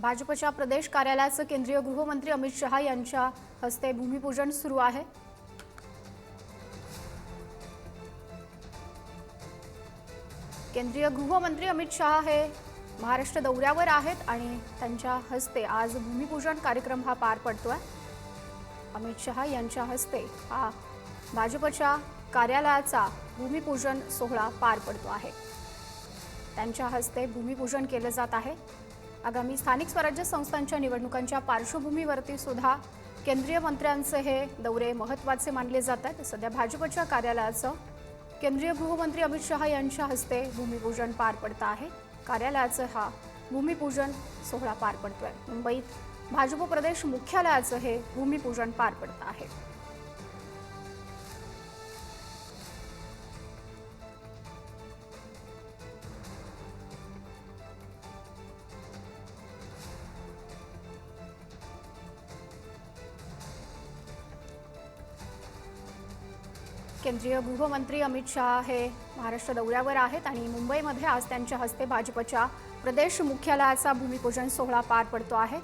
भाजपच्या प्रदेश कार्यालयाचं केंद्रीय गृहमंत्री अमित शहा यांच्या हस्ते भूमिपूजन सुरू आहे. केंद्रीय गृहमंत्री अमित शहा हे महाराष्ट्र दौऱ्यावर आहेत आणि त्यांच्या हस्ते आज भूमिपूजन कार्यक्रम हा पार पडतोय. अमित शहा यांच्या हस्ते हा भाजपच्या कार्यालयाचा भूमिपूजन सोहळा पार पडतो आहे. त्यांच्या हस्ते भूमिपूजन केलं जात आहे. आगामी स्थानिक स्वराज्य संस्थांच्या निवडणुकांच्या पार्श्वभूमीवरती सुद्धा केंद्रीय मंत्र्यांचे हे दौरे महत्त्वाचे मानले जात आहेत. सध्या भाजपच्या कार्यालयाचं केंद्रीय गृहमंत्री अमित शहा यांच्या हस्ते भूमिपूजन पार पडतं आहे. कार्यालयाचं हा भूमिपूजन सोहळा पार पडतोय. मुंबईत भाजप प्रदेश मुख्यालयाचं हे भूमिपूजन पार पडतं आहे. केंद्रीय गृहमंत्री अमित शहा हे महाराष्ट्र दौऱ्यावर आहेत आणि मुंबईमध्ये आज त्यांच्या हस्ते भाजपच्या प्रदेश मुख्यालयाचा भूमिपूजन सोहळा पार पडतो आहे.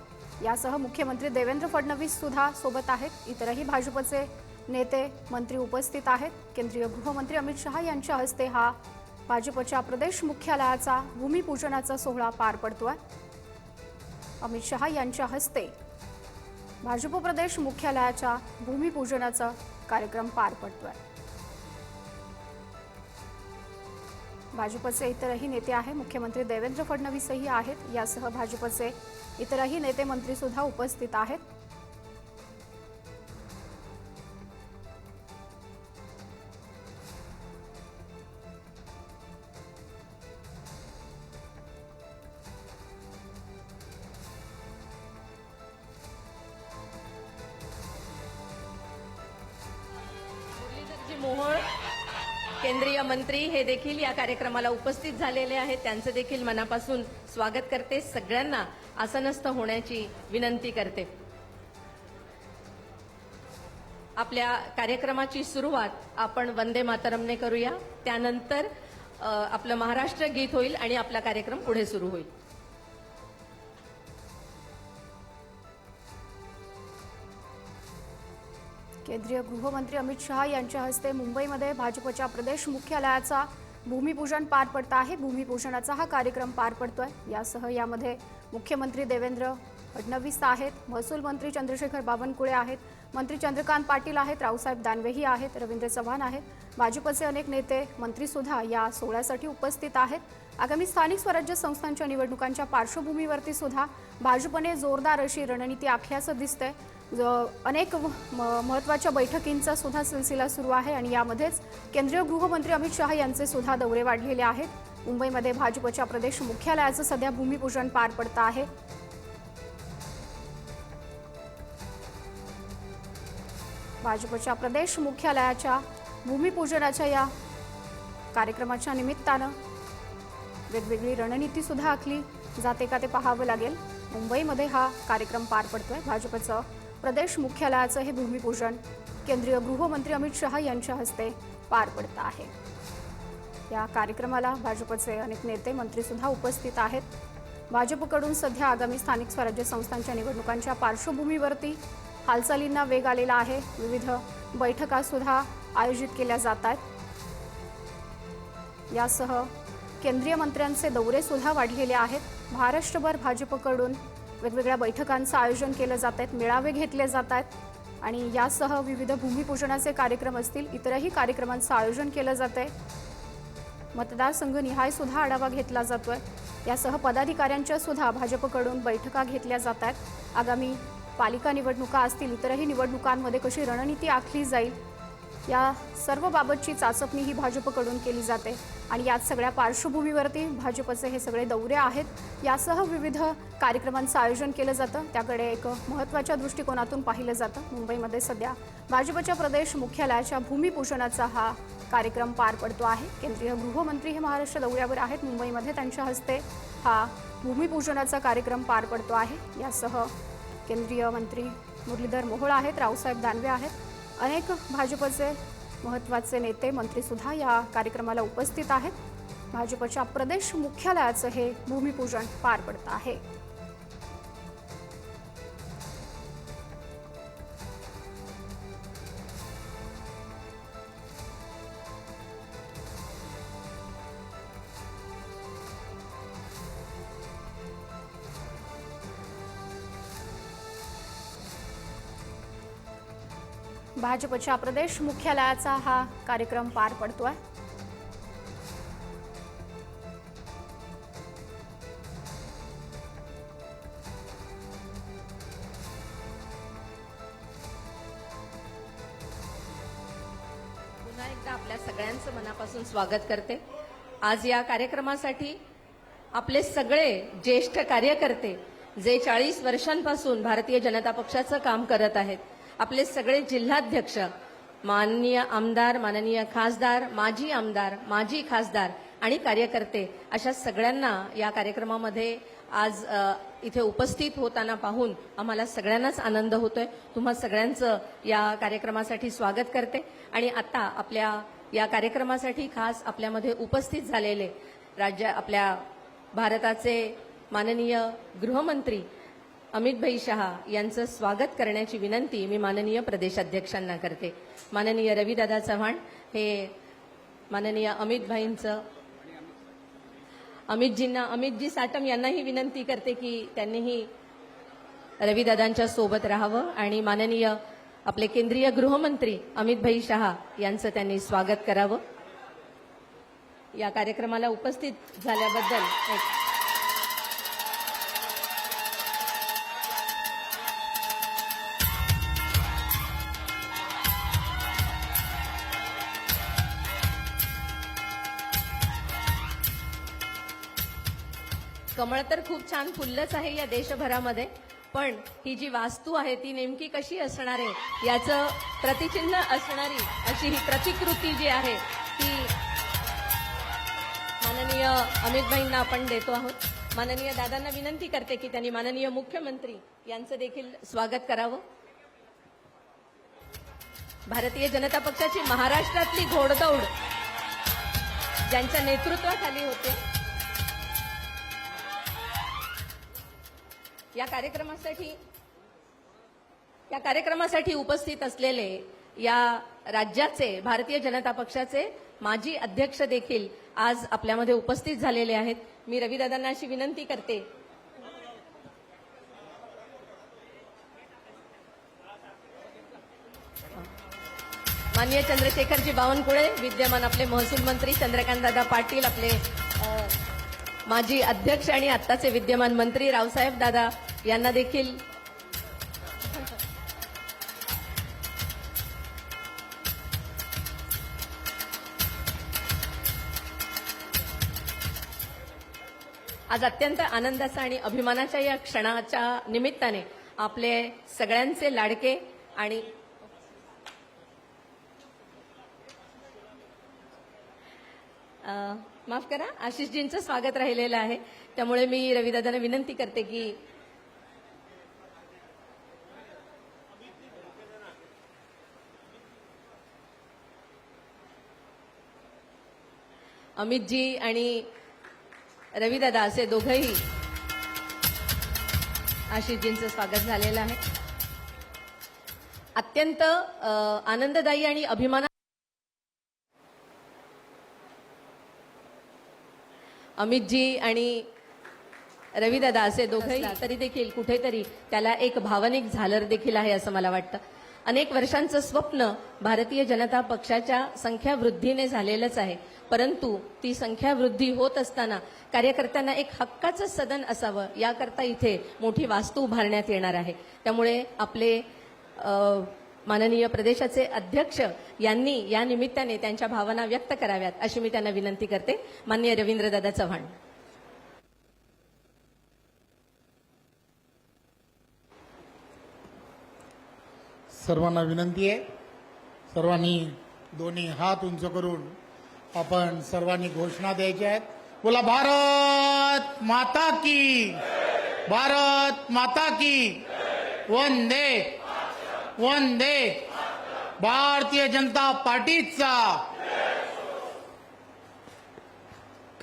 यासह मुख्यमंत्री देवेंद्र फडणवीस सुद्धा सोबत आहेत. इतरही भाजपचे नेते मंत्री उपस्थित आहेत. केंद्रीय गृहमंत्री अमित शहा यांच्या हस्ते हा भाजपच्या प्रदेश मुख्यालयाचा भूमिपूजनाचा सोहळा पार पडतो आहे अमित शहा यांच्या हस्ते भाजप प्रदेश मुख्यालयाच्या भूमिपूजनाचा कार्यक्रम पार पडतो आहे भाजपचे इतरही नेते आहे मुख्यमंत्री देवेंद्र फडणवीसही आहेत यासह भाजपचे इतरही नेते मंत्रीसुद्धा उपस्थित आहेत. हे देखील या कार्यक्रमाला उपस्थित झालेले आहेत. त्यांचं देखील मनापासून स्वागत करते. सगळ्यांना आसनस्थ होण्याची विनंती करते. आपल्या कार्यक्रमाची सुरुवात आपण वंदे मातरमने करूया. त्यानंतर आपलं महाराष्ट्र गीत होईल आणि आपला कार्यक्रम पुढे सुरू होईल. केंद्रीय गृहमंत्री अमित शहा यांच्या हस्ते मुंबईमध्ये भाजपच्या प्रदेश मुख्यालयाचा भूमिपूजन पार पडत आहे. भूमिपूजनाचा हा कार्यक्रम पार पडतोय. यासह यामध्ये मुख्यमंत्री देवेंद्र फडणवीस आहेत. महसूल मंत्री चंद्रशेखर बावनकुळे आहेत. मंत्री चंद्रकांत पाटील आहेत. रावसाहेब दानवेही आहेत. रवींद्र चव्हाण आहेत. भाजपचे अनेक नेते मंत्रीसुद्धा या सोहळ्यासाठी उपस्थित आहेत. आगामी स्थानिक स्वराज्य संस्थांच्या निवडणुकांच्या पार्श्वभूमीवरती सुद्धा भाजपने जोरदार अशी रणनीती आखल्याचं दिसतंय. अनेक म- महत्त्वाच्या बैठकींचा सुद्धा सिलसिला सुरू आहे आणि यामध्येच केंद्रीय गृहमंत्री अमित शहा यांचे सुद्धा दौरे वाढलेले आहेत. मुंबईमध्ये भाजपच्या प्रदेश मुख्यालयाचं सध्या भूमिपूजन पार पडतं आहे. भाजपच्या प्रदेश मुख्यालयाच्या भूमिपूजनाच्या या कार्यक्रमाच्या निमित्तानं वेगवेगळी रणनीती सुद्धा आखली. जाते का ते पाहावं लागेल. मुंबईमध्ये हा कार्यक्रम पार पडतोय. भाजपचं प्रदेश मुख्यालयाचं हे भूमिपूजन. केंद्रीय गृहमंत्री अमित शहा यांच्या हस्ते पार पडत आहे. या कार्यक्रमाला भाजपचे अनेक नेते मंत्रीसुद्धा उपस्थित आहेत. भाजपकडून सध्या आगामी स्थानिक स्वराज्य संस्थांच्या निवडणुकांच्या पार्श्वभूमीवरती हालचालींना वेग आलेला आहे. विविध बैठका सुद्धा आयोजित केल्या जात आहेत. यासह केंद्रीय मंत्र्यांचे दौरे सुद्धा वाढलेले आहेत. महाराष्ट्रभर भाजपकडून वेगवेगळ्या बैठकांचं आयोजन केलं जात आहेत मेळावे घेतले जात आहेत आणि यासह विविध भूमिपूजनाचे कार्यक्रम असतील इतरही कार्यक्रमांचं आयोजन केलं जात आहे. मतदारसंघ निहाय सुद्धा आढावा घेतला जातोय. यासह पदाधिकाऱ्यांच्या सुद्धा भाजपकडून बैठका घेतल्या जात आहेत. आगामी पालिका निवडणुका असतील इतरही निवडणुकांमध्ये कशी रणनीती आखली जाईल या सर्व बाबतची चाचपणी ही भाजपकडून केली जाते. आणि यात सगळ्या पार्श्वभूमीवरती भाजपचे हे सगळे दौरे आहेत. यासह विविध कार्यक्रमांचं आयोजन केलं जातं. त्याकडे एक महत्त्वाच्या दृष्टिकोनातून पाहिलं जातं. मुंबईमध्ये सध्या भाजपच्या प्रदेश मुख्यालयाच्या भूमिपूजनाचा हा कार्यक्रम पार पडतो आहे. केंद्रीय गृहमंत्री हे महाराष्ट्र दौऱ्यावर आहेत. मुंबईमध्ये त्यांच्या हस्ते हा भूमिपूजनाचा कार्यक्रम पार पडतो आहे. यासह केंद्रीय मंत्री मुरलीधर मोहोळ आहेत. रावसाहेब दानवे आहेत. अनेक भाजपचे महत्त्वाचे नेते मंत्रीसुद्धा या कार्यक्रमाला उपस्थित आहेत. भाजपच्या प्रदेश मुख्यालयाचं हे भूमिपूजन पार पडतं आहे. भाजपच्या प्रदेश मुख्यालयाचा हा कार्यक्रम पार पडतोय. पुन्हा एकदा आपल्या सगळ्यांचं मनापासून स्वागत करते. आज या कार्यक्रमासाठी आपले सगळे ज्येष्ठ कार्यकर्ते जे चाळीस वर्षांपासून भारतीय जनता पक्षाचं काम करत आहेत आपले सगळे जिल्हाध्यक्ष माननीय आमदार माननीय खासदार माजी आमदार माजी खासदार आणि कार्यकर्ते अशा सगळ्यांना या कार्यक्रमामध्ये आज इथे उपस्थित होताना पाहून आम्हाला सगळ्यांनाच आनंद होतोय. तुम्हा सगळ्यांचं या कार्यक्रमासाठी स्वागत करते. आणि आता आपल्या या कार्यक्रमासाठी खास आपल्यामध्ये उपस्थित झालेले राज्य आपल्या भारताचे माननीय गृहमंत्री अमित भाई शहा यांचं स्वागत करण्याची विनंती मी माननीय प्रदेशाध्यक्षांना करते. माननीय रवीदादा चव्हाण हे माननीय अमित भाईंचं अमितजींना अमितजी साटम यांनाही विनंती करते की त्यांनीही रविदादांच्या सोबत राहावं आणि माननीय आपले केंद्रीय गृहमंत्री अमित भाई शहा यांचं त्यांनी स्वागत करावं. या कार्यक्रमाला उपस्थित झाल्याबद्दल कमळ तर खूप छान फुललंच आहे या देशभरामध्ये. पण ही जी वास्तू आहे ती नेमकी कशी असणार आहे याचं प्रतिचिन्ह असणारी अशी ही प्रतिकृती जी आहे ती माननीय अमितभाईंना आपण देतो आहोत. माननीय दादांना विनंती करते की त्यांनी माननीय मुख्यमंत्री यांचं देखील स्वागत करावं. भारतीय जनता पक्षाची महाराष्ट्रातली घोडदौड ज्यांच्या नेतृत्वाखाली होते या कार्यक्रमासाठी या कार्यक्रमासाठी उपस्थित असलेले या राज्याचे भारतीय जनता पक्षाचे माजी अध्यक्ष देखील आज आपल्यामध्ये उपस्थित झालेले आहेत. मी रविदादांना अशी विनंती करते. माननीय चंद्रशेखरजी बावनकुळे विद्यमान आपले महसूल मंत्री चंद्रकांतदादा पाटील आपले माजी अध्यक्ष आणि आत्ताचे विद्यमान मंत्री रावसाहेब दादा यांना देखील. आज अत्यंत आनंदाचा आणि अभिमानाच्या या क्षणाच्या निमित्ताने आपले सगळ्यांचे लाडके आणि माफ करा आशिषजींचं स्वागत राहिलेलं आहे. त्यामुळे मी रविदादांना विनंती करते की अमितजी आणि रविदादा असे दोघंही आशिषजींचं स्वागत झालेलं आहे. अत्यंत आनंददायी आणि अभिमाना अमितजी आणि रविदादा असे दोघंही तरी देखील कुठेतरी त्याला एक भावनिक झालर देखील आहे असं मला वाटतं. अनेक वर्षांचं स्वप्न भारतीय जनता पक्षाच्या संख्या वृद्धीने झालेलंच आहे. परंतु ती संख्यावृद्धी होत असताना कार्यकर्त्यांना एक हक्काचं सदन असावं याकरता इथे मोठी वास्तू उभारण्यात येणार आहे. त्यामुळे आपले माननीय प्रदेशाचे अध्यक्ष यांनी या निमित्ताने त्यांच्या भावना व्यक्त कराव्यात अशी मी त्यांना विनंती करते. माननीय रवींद्रदादा चव्हाण. सर्वांना विनंती आहे. सर्वांनी दोन्ही हात उंच करून आपण सर्वांनी घोषणा द्यायच्या आहेत. बोला भारत माता की भारत माता की. वंदे वंदे. भारतीय जनता पार्टीचा.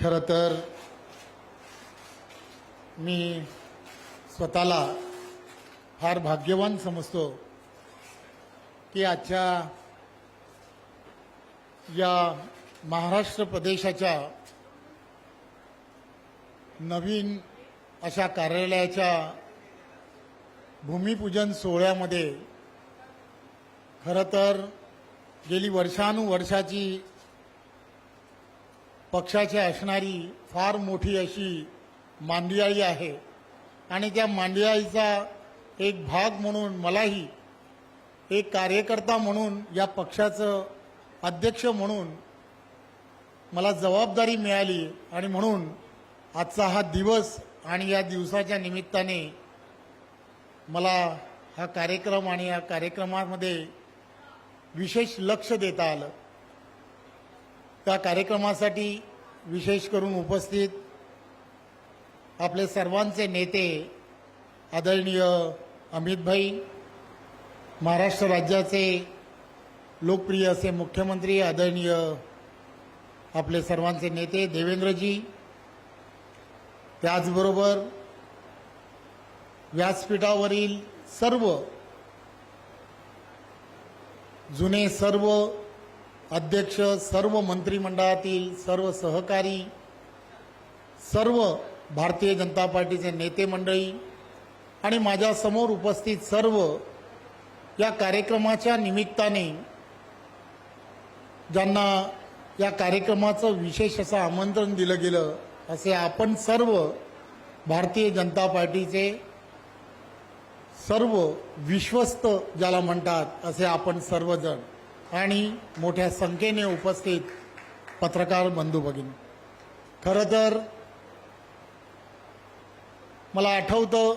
खर तर मी स्वतःला फार भाग्यवान समजतो. की आजच्या या महाराष्ट्र प्रदेशाच्या नवीन अशा कार्यालयाच्या भूमिपूजन सोहळ्यामध्ये खरं तर गेली वर्षानुवर्षाची पक्षाची असणारी फार मोठी अशी मांडियाळी आहे. आणि त्या मांडियाळीचा एक भाग म्हणून मलाही एक कार्यकर्ता म्हणून या पक्षाचं अध्यक्ष म्हणून मला जबाबदारी मिळाली आणि म्हणून आजचा हा दिवस आणि या दिवसाच्या निमित्ताने मला हा कार्यक्रम आणि या कार्यक्रमामध्ये विशेष लक्ष देता आलं. त्या कार्यक्रमासाठी विशेष करून उपस्थित आपले सर्वांचे नेते आदरणीय अमितभाई महाराष्ट्र राज्याचे लोकप्रिय असे मुख्यमंत्री आदरणीय आपले सर्वांचे नेते देवेंद्रजी त्याचबरोबर व्यासपीठावरील सर्व जुने सर्व अध्यक्ष सर्व मंत्रिमंडळातील सर्व सहकारी सर्व भारतीय जनता पार्टीचे नेते मंडळी आणि माझ्यासमोर उपस्थित सर्व या कार्यक्रमाच्या निमित्ताने ज्यांना या कार्यक्रमाचं विशेष असं आमंत्रण दिलं गेलं असे आपण सर्व भारतीय जनता पार्टीचे सर्व विश्वस्त ज्याला म्हणतात असे आपण सर्वजण आणि मोठ्या संख्येने उपस्थित पत्रकार बंधू भगिनी. खरं तर मला आठवतं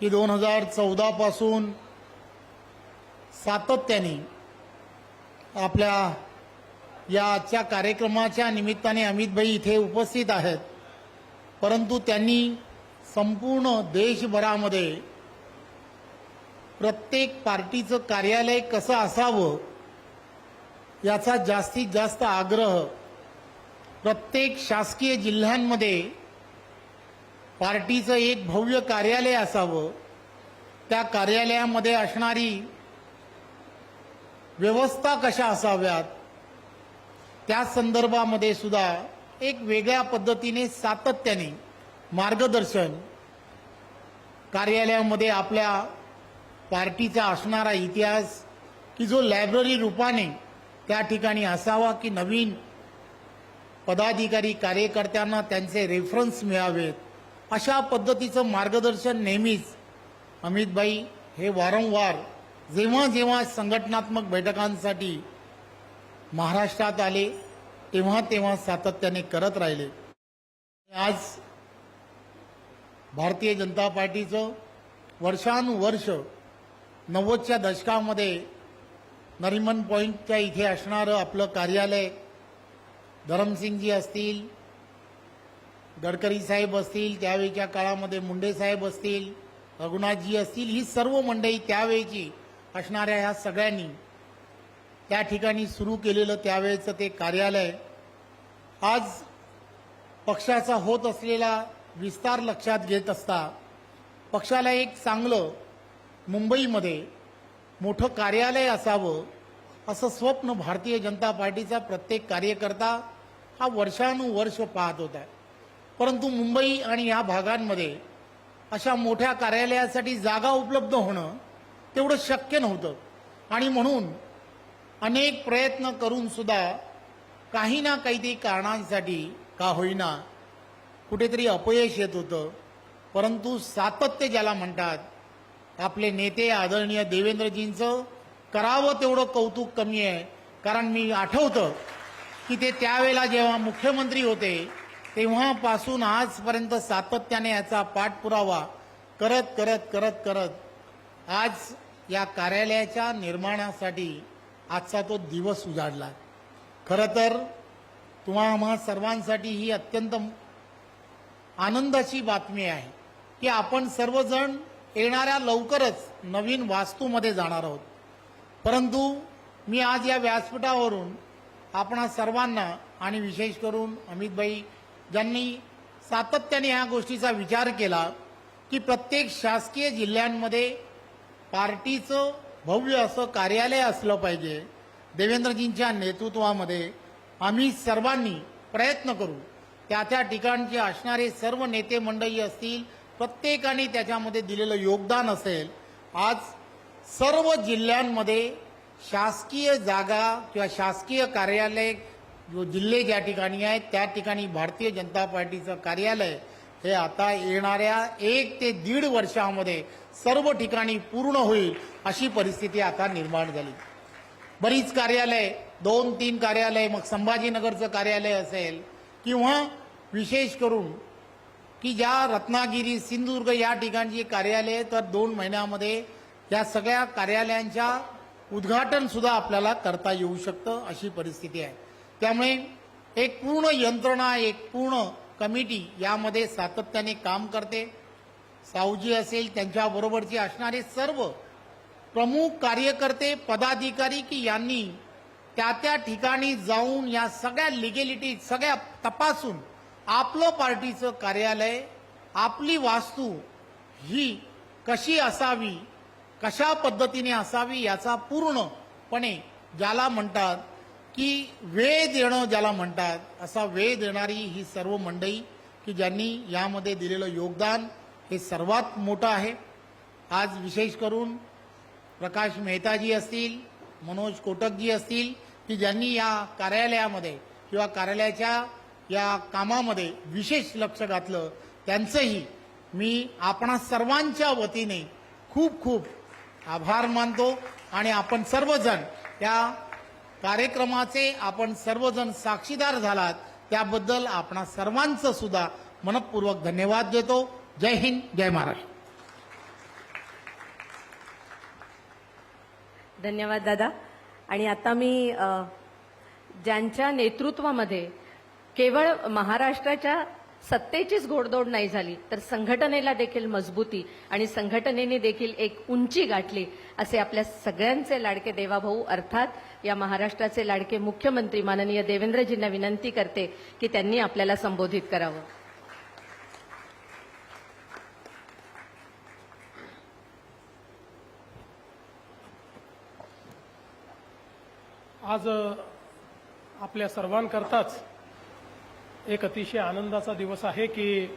की दोन हजार चौदापासून सातत्याने आपल्या या आजच्या कार्यक्रमाच्या निमित्ताने अमितभाई इथे उपस्थित आहेत. परंतु त्यांनी संपूर्ण देशभरामध्ये प्रत्येक पार्टीचं कार्यालय कसं असावं याचा जास्तीत जास्त आग्रह प्रत्येक शासकीय जिल्ह्यांमध्ये पार्टीचं एक भव्य कार्यालय असावं. त्या कार्यालयामध्ये असणारी व्यवस्था कशा असाव्यात? त्या संदर्भामध्ये सुद्धा एक वेगळ्या पद्धतीने सातत्याने मार्गदर्शन कार्यालयामध्ये आपल्या पार्टीचा असणारा इतिहास की जो लायब्ररी रूपाने त्या ठिकाणी असावा की नवीन पदाधिकारी कार्यकर्त्यांना त्यांचे रेफरन्स मिळावेत अशा पद्धतीचं मार्गदर्शन नेहमीच अमितभाई हे वारंवार जेव्हा जेव्हा संघटनात्मक बैठकांसाठी महाराष्ट्रात आले तेव्हा तेव्हा सातत्याने करत राहिले. आज भारतीय जनता पार्टीचं वर्षानुवर्ष नव्वदच्या दशकामध्ये नरिमन पॉईंटच्या इथे असणारं आपलं कार्यालय धरमसिंगजी असतील गडकरी साहेब असतील त्यावेळीच्या काळामध्ये मुंडे साहेब असतील रघुनाथजी असतील ही सर्व मंडळी त्यावेळची असणाऱ्या ह्या सगळ्यांनी त्या ठिकाणी सुरू केलेलं त्यावेळेचं ते कार्यालय आज पक्षाचा होत असलेला विस्तार लक्षात घेत असता पक्षाला एक चांगलं मुंबईमध्ये मोठं कार्यालय असावं असं स्वप्न भारतीय जनता पार्टीचा प्रत्येक कार्यकर्ता हा वर्षानुवर्ष पाहत होता. परंतु मुंबई आणि या भागांमध्ये अशा मोठ्या कार्यालयासाठी जागा उपलब्ध होणं तेवढं शक्य नव्हतं. आणि म्हणून अनेक प्रयत्न करून सुद्धा काही ना काहीतरी कारणांसाठी का होईना कुठेतरी अपयश येत होतं. परंतु सातत्य ज्याला म्हणतात आपले नेते आदरणीय देवेंद्रजींचं करावं तेवढं कौतुक कमी आहे. कारण मी आठवतं की ते त्यावेळेला जेव्हा मुख्यमंत्री होते तेव्हापासून आजपर्यंत सातत्याने याचा पाठपुरावा करत करत करत करत आज या कार्यालयाच्या निर्माणासाठी आजचा तो दिवस उजाडला. खरं तर तुम्हा आम्हा सर्वांसाठी ही अत्यंत आनंदाची बातमी आहे की आपण सर्वजण येणाऱ्या लवकरच नवीन वास्तूमध्ये जाणार आहोत. परंतु मी आज या व्यासपीठावरून आपणा सर्वांना आणि विशेष करून अमितभाई ज्यांनी सातत्याने या गोष्टीचा विचार केला की प्रत्येक शासकीय जिल्ह्यांमध्ये पार्टीचं भव्य असं कार्यालय असलं पाहिजे. देवेंद्रजींच्या नेतृत्वामध्ये आम्ही सर्वांनी प्रयत्न करू. त्या त्या ठिकाणचे असणारे सर्व नेते मंडळी असतील प्रत्येकाने त्याच्यामध्ये दिलेलं योगदान असेल. आज सर्व जिल्ह्यांमध्ये शासकीय जागा किंवा शासकीय कार्यालय जो जिल्हे ज्या ठिकाणी आहेत त्या ठिकाणी भारतीय जनता पार्टीचं कार्यालय हे आता येणाऱ्या एक ते दीड वर्षामध्ये सर्व ठिकाणी पूर्ण होईल अशी परिस्थिती आता निर्माण झाली. बरीच कार्यालय दोन तीन कार्यालय मग संभाजीनगरचं कार्यालय असेल किंवा विशेष करून की ज्या रत्नागिरी सिंधुदुर्ग या ठिकाणची कार्यालय तर दोन महिन्यामध्ये या सगळ्या कार्यालयांच्या उद्घाटन सुद्धा आपल्याला करता येऊ शकतं अशी परिस्थिती आहे. त्यामुळे एक पूर्ण यंत्रणा एक पूर्ण कमिटी यामध्ये सातत्याने काम करते. सावजी असेल त्यांच्याबरोबरचे असणारे सर्व प्रमुख कार्यकर्ते पदाधिकारी की यांनी त्या त्या ठिकाणी जाऊन या सगळ्या लिगेलिटी सगळ्या तपासून आपलं पार्टीचं कार्यालय आपली वास्तू ही कशी असावी कशा पद्धतीने असावी याचा पूर्णपणे ज्याला म्हणतात की वेळ देणं ज्याला म्हणतात असा वेळ देणारी ही सर्व मंडळी की ज्यांनी यामध्ये दिलेलं योगदान हे सर्वात मोठं आहे. आज विशेष करून प्रकाश मेहताजी असतील मनोज कोटकजी असतील की ज्यांनी या कार्यालयामध्ये किंवा कार्यालयाच्या या कामामध्ये विशेष लक्ष घातलं त्यांचंही मी आपणा सर्वांच्या वतीने खूप खूप आभार मानतो आणि आपण सर्वजण या कार्यक्रमाचे आपण सर्वजण साक्षीदार झालात त्याबद्दल आपणा सर्वांचं सुद्धा मनपूर्वक धन्यवाद देतो. जय हिंद जय महाराष्ट्र. धन्यवाद दादा. आणि आता मी ज्यांच्या नेतृत्वामध्ये केवळ महाराष्ट्राच्या सत्तेचीच घोडदौड नाही झाली तर संघटनेला देखील मजबूती आणि संघटनेने देखील एक उंची गाठली असे आपल्या सगळ्यांचे लाडके देवाभाऊ अर्थात या महाराष्ट्राचे लाडके मुख्यमंत्री माननीय देवेंद्रजींना विनंती करते की त्यांनी आपल्याला संबोधित करावं. आज आपल्या सर्वांकरताच एक अतिशय आनंदाचा दिवस आहे की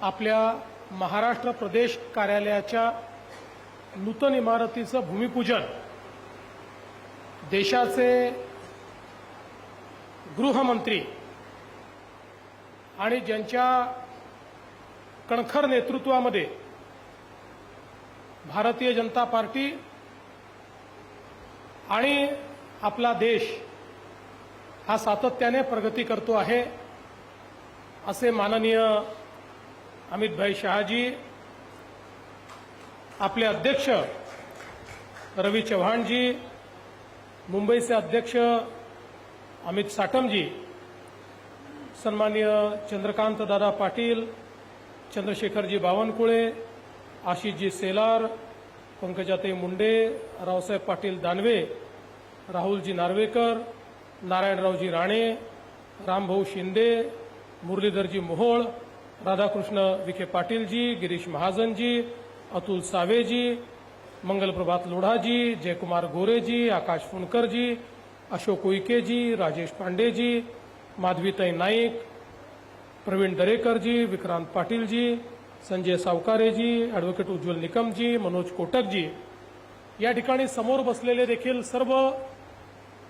आपल्या महाराष्ट्र प्रदेश कार्यालयाच्या नूतन इमारतीचं भूमिपूजन देशाचे गृहमंत्री आणि ज्यांच्या कणखर नेतृत्वामध्ये भारतीय जनता पार्टी आणि आपला देश हा सातत्याने प्रगती करतो आहे असे माननीय अमितभाई शहाजी आपले अध्यक्ष रवी चव्हाणजी मुंबईचे अध्यक्ष अमित साटमजी सन्माननीय चंद्रकांतदादा पाटील चंद्रशेखरजी बावनकुळे आशिषजी सेलार पंकजाताई मुंडे रावसाहेब पाटील दानवे राहुलजी नार्वेकर नारायणरावजी राणे रामभाऊ शिंदे मुरलीधरजी मोहोळ राधाकृष्ण विखे पाटीलजी गिरीश महाजनजी अतुल सावेजी मंगलप्रभात लोढाजी जयकुमार गोरेजी आकाश फुंडकरजी अशोक उईकेजी राजेश पांडेजी माधवीताई नाईक प्रवीण दरेकरजी विक्रांत पाटीलजी संजय सावकारेजी ॲडव्होकेट उज्ज्वल निकमजी मनोज कोटकजी. या ठिकाणी समोर बसलेले देखील सर्व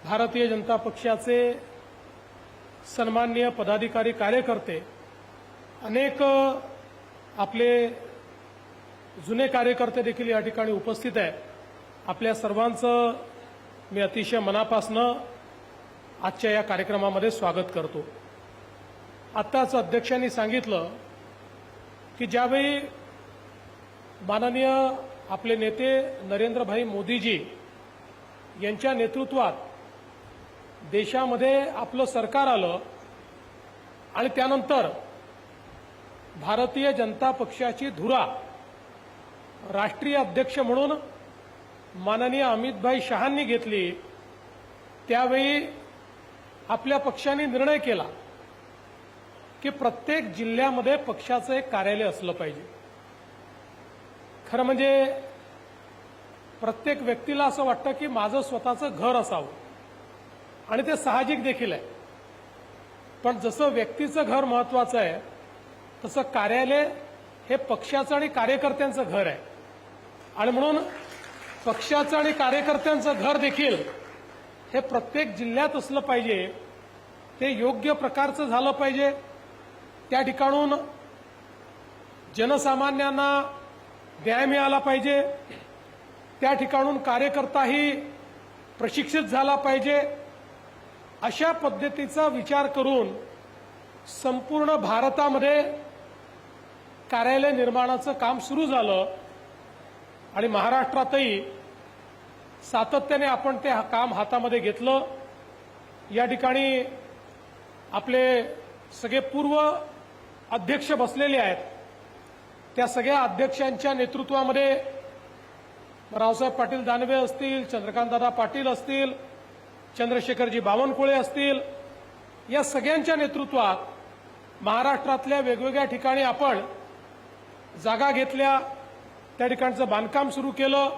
भारतीय जनता पक्षाचे सन्माननीय पदाधिकारी कार्यकर्ते अनेक आपले जुने कार्यकर्ते देखील या ठिकाणी उपस्थित आहेत. आपल्या सर्वांचं मी अतिशय मनापासनं आजच्या या कार्यक्रमामध्ये स्वागत करतो. आत्ताच अध्यक्षांनी सांगितलं की ज्यावेळी माननीय आपले नेते नरेंद्रभाई मोदीजी यांच्या नेतृत्वात देशामध्ये आपलं सरकार आलं आणि त्यानंतर भारतीय जनता पक्षाची धुरा राष्ट्रीय अध्यक्ष म्हणून माननीय अमितभाई शहांनी घेतली त्यावेळी आपल्या पक्षाने निर्णय केला की प्रत्येक जिल्ह्यामध्ये पक्षाचं एक कार्यालय असलं पाहिजे. खरं म्हणजे प्रत्येक व्यक्तीला असं वाटतं की माझं स्वतःचं घर असावं. आणि ते साहजिक देखील आहे. पण जसं व्यक्तीचं घर महत्वाचं आहे तसं कार्यालय हे पक्षाचं आणि कार्यकर्त्यांचं घर आहे. आणि म्हणून पक्षाचं आणि कार्यकर्त्यांचं घर देखील हे प्रत्येक जिल्ह्यात असलं पाहिजे ते योग्य प्रकारचं झालं पाहिजे. त्या ठिकाणून जनसामान्यांना न्याय मिळाला पाहिजे. त्या ठिकाणून कार्यकर्ताही प्रशिक्षित झाला पाहिजे. अशा पद्धतीचा विचार करून संपूर्ण भारतामध्ये कार्यालय निर्माणाचं काम सुरू झालं आणि महाराष्ट्रातही सातत्याने आपण ते काम हातामध्ये घेतलं. या ठिकाणी आपले सगळे पूर्व अध्यक्ष बसलेले आहेत. त्या सगळ्या अध्यक्षांच्या नेतृत्वामध्ये रावसाहेब पाटील दानवे असतील चंद्रकांतदादा पाटील असतील चंद्रशेखरजी बावनकुळे असतील या सगळ्यांच्या नेतृत्वात महाराष्ट्रातल्या वेगवेगळ्या ठिकाणी आपण जागा घेतल्या त्या ठिकाणचं बांधकाम सुरू केलं.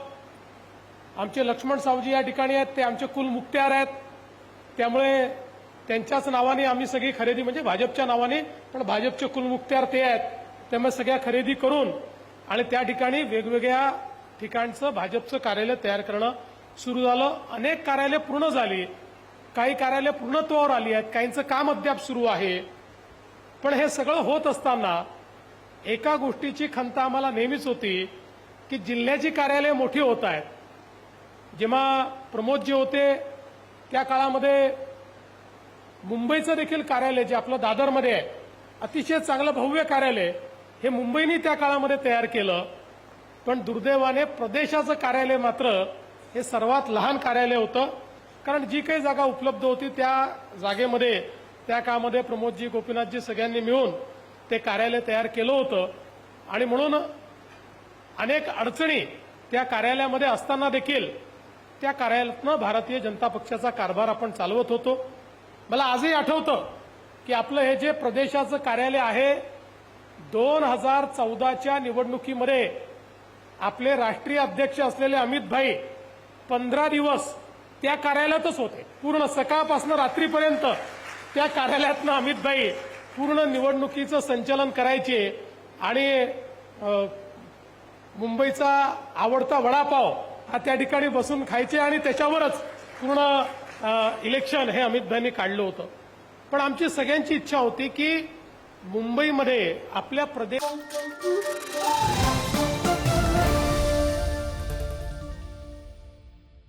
आमचे लक्ष्मण सावजी या ठिकाणी आहेत ते आमचे कुल मुक्त्यार आहेत. त्यामुळे त्यांच्याच नावाने आम्ही सगळी खरेदी म्हणजे भाजपच्या नावाने पण भाजपचे कुलमुक्त्यार ते आहेत. त्यामुळे सगळ्या खरेदी करून आणि त्या ठिकाणी वेगवेगळ्या ठिकाणचं भाजपचं कार्यालय तयार करणं सुरू झालं. अनेक कार्यालय पूर्ण झाली. काही कार्यालय पूर्णत्वावर आली आहेत. काहींचं काम अद्याप सुरू आहे. पण हे सगळं होत असताना एका गोष्टीची खंत आम्हाला नेहमीच होती की जिल्ह्याची कार्यालय मोठी होत आहेत. जेव्हा प्रमोदजी होते त्या काळामध्ये मुंबईचं देखील कार्यालय जे आपलं दादरमध्ये आहे अतिशय चांगलं भव्य कार्यालय हे मुंबईने त्या काळामध्ये तयार केलं. पण दुर्दैवाने प्रदेशाचं कार्यालय मात्र हे सर्वात लहान कार्यालय होतं. कारण जी काही जागा उपलब्ध होती त्या जागेमध्ये त्या काळामध्ये प्रमोदजी गोपीनाथजी सगळ्यांनी मिळून ते कार्यालय तयार केलं होतं. आणि म्हणून अनेक अडचणी त्या कार्यालयामध्ये असताना देखील त्या कार्यालयातनं भारतीय जनता पक्षाचा कारभार आपण चालवत होतो. मला आजही आठवतं की आपलं हे जे प्रदेशाचं कार्यालय आहे दोन हजार चौदाच्या निवडणुकीमध्ये आपले राष्ट्रीय अध्यक्ष असलेले अमित भाई पंधरा दिवस त्या कार्यालयातच होते. पूर्ण सकाळपासून रात्रीपर्यंत त्या कार्यालयातनं अमितभाई पूर्ण निवडणुकीचं संचालन करायचे आणि मुंबईचा आवडता वडापाव हा त्या ठिकाणी बसून खायचे आणि त्याच्यावरच पूर्ण इलेक्शन हे अमितभाईंनी काढलं होतं. पण आमची सगळ्यांची इच्छा होती की मुंबईमध्ये आपल्या प्रदेश